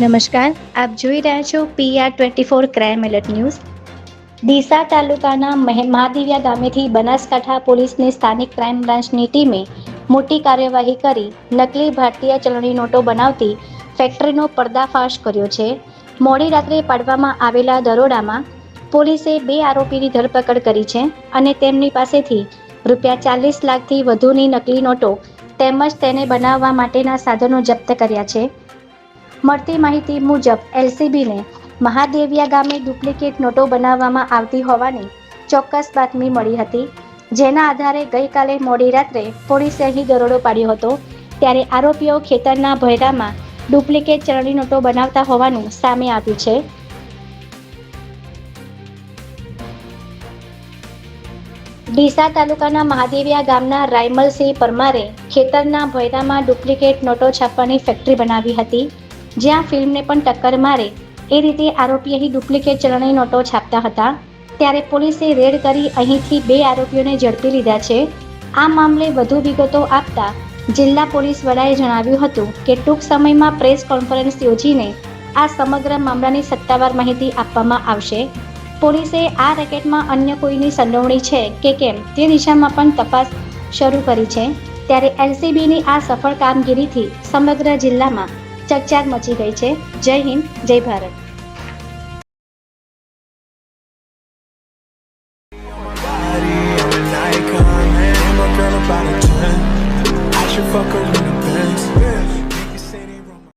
નમસ્કાર, આપ જોઈ રહ્યા છો PR twenty four crime alert news. Deesa તાલુકાના મહે- મહાદેવિયા ગામેથી બનાસકાંઠા પોલીસની સ્થાનિક ક્રાઇમ બ્રાન્ચની ટીમે મોટી કાર્યવાહી કરી નકલી ભારતીય ચલણી નોટો બનાવતી ફેક્ટરીનો પર્દાફાશ કર્યો છે. મોડી રાત્રે પાડવામાં આવેલા દરોડામાં પોલીસે બે આરોપીની ધરપકડ કરી છે અને તેમની પાસેથી રૂપિયા ચાલીસ લાખથી વધુની નકલી નોટો તેમજ તેને બનાવવા માટેના સાધનો જપ્ત કર્યા છે. મળતી માહિતી મુજબ, એલસીબીને મહાદેવિયા ગામે ડુપ્લિકેટ નોટો બનાવવામાં આવતી હોવાની ચોક્કસ બાતમી મળી હતી. જેના આધારે ગઈકાલે મોડી રાત્રે પોલીસે અહીં દરોડો પાડ્યો હતો. ત્યારે આરોપીઓ ખેતરના ભયરામાં ડુપ્લિકેટ ચલણી નોટો બનાવતા હોવાનું સામે આવ્યું છે. ડીસા તાલુકાના મહાદેવિયા ગામના રાયમલસિંહ પરમારે ખેતરના ભયરામાં ડુપ્લિકેટ નોટો છાપવાની ફેક્ટરી બનાવી હતી. જ્યાં ફિલ્મને પણ ટક્કર મારે, એ રીતે આરોપી અહીં ડુપ્લિકેટ ચલણી નોટો છાપતા હતા. ત્યારે પોલીસે રેડ કરી અહીંથી બે આરોપીઓને ઝડપી લીધા છે. આ મામલે વધુ વિગતો આપતા જિલ્લા પોલીસ વડાએ જણાવ્યું હતું કે ટૂંક સમયમાં પ્રેસ કોન્ફરન્સ યોજીને આ સમગ્ર મામલાની સત્તાવાર માહિતી આપવામાં આવશે. પોલીસે આ રેકેટમાં અન્ય કોઈની સંડોવણી છે કે કેમ તે દિશામાં પણ તપાસ શરૂ કરી છે. ત્યારે એલસીબીની આ સફળ કામગીરીથી સમગ્ર જિલ્લામાં ચકચાર મચી ગઈ છે જય હિન્દ જય Bharat should fuck her in the best.